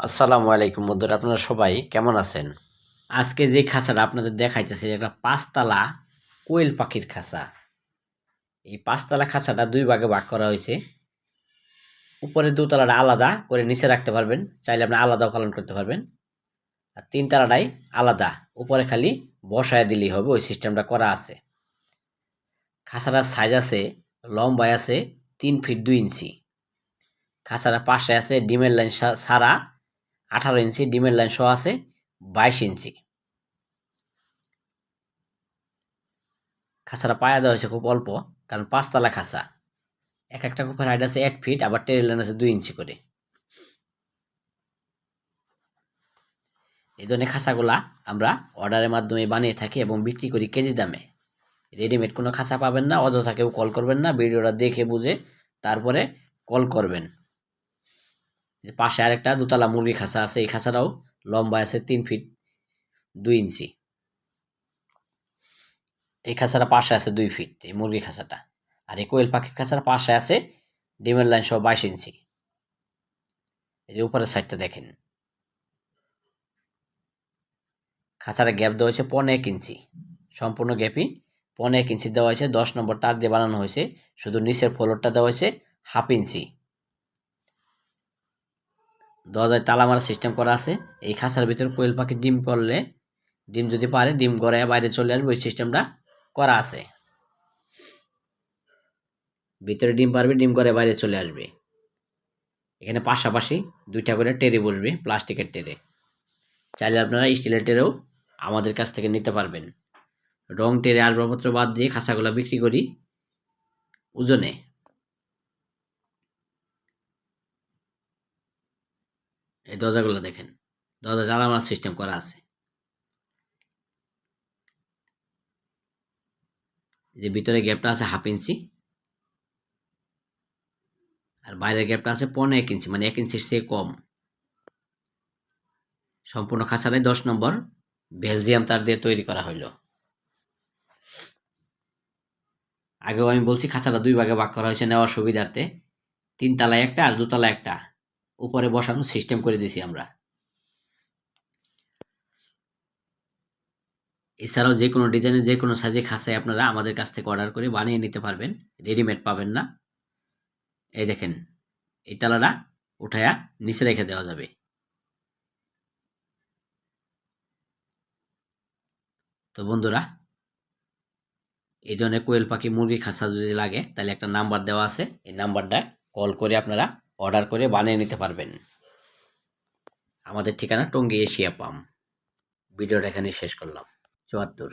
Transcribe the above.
আসসালামু আলাইকুম বন্ধুরা, আপনারা সবাই কেমন আছেন? আজকে যে খাঁচাটা আপনাদের দেখাইতেছে, এটা পাঁচতলা কোয়েল পাখির খাঁচা। এই পাঁচতলা খাঁচাটা দুই ভাগে ভাগ করা হয়েছে। উপরে দুতলাটা আলাদা করে নিচে রাখতে পারবেন, চাইলে আপনি আলাদাও পালন করতে পারবেন। আর তিন তলাটাই আলাদা, উপরে খালি বসায় দিলেই হবে, ওই সিস্টেমটা করা আছে। খাঁচাটার সাইজ আছে, লম্বায় আছে তিন ফিট দুই ইঞ্চি। খাঁচাটার পাশে আছে ডিমের লাইন ছাড়া আঠারো ইঞ্চি, ডিমের লাইন সহ আছে বাইশ ইঞ্চি। খাঁচাটা পায়া দেওয়া হয়েছে খুব অল্প, কারণ পাঁচতলা খাঁচা এক একটা কুপের হাইট আছে এক ফিট আবার টেরের লাইন আছে দুই ইঞ্চি করে। এই ধরনের খাঁচাগুলা আমরা অর্ডারের মাধ্যমে বানিয়ে থাকি এবং বিক্রি করি কেজি দামে। রেডিমেড কোনো খাঁচা পাবেন না, অযথা কেউ কল করবেন না, ভিডিওটা দেখে বুঝে তারপরে কল করবেন। পাশে আরেকটা দুতলা মুরগি খাঁচা আছে, এই খাঁচাটাও লম্বা আছে তিন ফিট দুই ইঞ্চি। এই খাঁচাটা পাশে আছে দুই ফিট, এই মুরগি খাঁচাটা। আর এই কোয়েল পাখির খাঁচাটা পাশে আছে ডিমের লাইন সহ বাইশ ইঞ্চি। এই যে উপরের সাইডটা দেখেন। খাঁচাটা গ্যাপ দেওয়া হয়েছে পনেরো এক ইঞ্চি। সম্পূর্ণ গ্যাপই পনেরো এক ইঞ্চি দেওয়া হয়েছে, দশ নম্বর তার দিয়ে বানানো হয়েছে। শুধু নিচের ফ্লোরটা দেওয়া হয়েছে হাফ ইঞ্চি। দরজায় তালা মারার সিস্টেম করা আছে। এই খাঁচার ভিতর কোয়েল পাখি ডিম করলে, ডিম যদি পারে, ডিম করে বাইরে চলে আসবে, ওই সিস্টেমটা করা আছে। ভিতরে ডিম পারবে, ডিম করে বাইরে চলে আসবে। এখানে পাশাপাশি দুইটা করে টেরে বসবে, প্লাস্টিকের টেরে চাইলে আপনারা স্টিলের টেরেও আমাদের কাছ থেকে নিতে পারবেন। রং টেরে আসবাবপত্র বাদ দিয়ে খাঁচাগুলো বিক্রি করি। ওজনে এই দরজাগুলো দেখেন। দরজা জ্বালানোর সিস্টেম করা আছে। যে ভিতরে গ্যাপটা আছে হাফ ইঞ্চি আর বাইরের গ্যাপটা আছে পনেরো এক ইঞ্চি মানে এক ইঞ্চির চেয়ে কম। সম্পূর্ণ খাঁচাটাই দশ নম্বর। বেলজিয়াম তার দিয়ে তৈরি করা হইল। আগেও আমি বলছি খাঁচাটা দুই ভাগে ভাগ করা হয়েছে নেওয়ার সুবিধার্থে। তিন তলায় একটা আর দুতলা একটা। উপরে বসানোর সিস্টেম করে দিয়েছি আমরা। এছাড়াও যে কোনো ডিজাইনের যে কোনো সাইজে খাঁচায় আপনারা আমাদের কাছ থেকে অর্ডার করে বানিয়ে নিতে পারবেন। রেডিমেড পাবেন না। এই দেখেন, এই তালাটা উঠায়া নিচে রেখে দেওয়া যাবে। তো বন্ধুরা, এই ধরনের কোয়েল পাখি, মুরগি, খাঁচা যদি লাগে, তাহলে একটা নাম্বার দেওয়া আছে। এই নাম্বারটা কল করে আপনারা অর্ডার করে বানিয়ে নিতে পারবেন। আমাদের ঠিকানা টঙ্গী এশিয়া পাম। ভিডিওটা এখানে শেষ করলাম। চুয়াত্তর।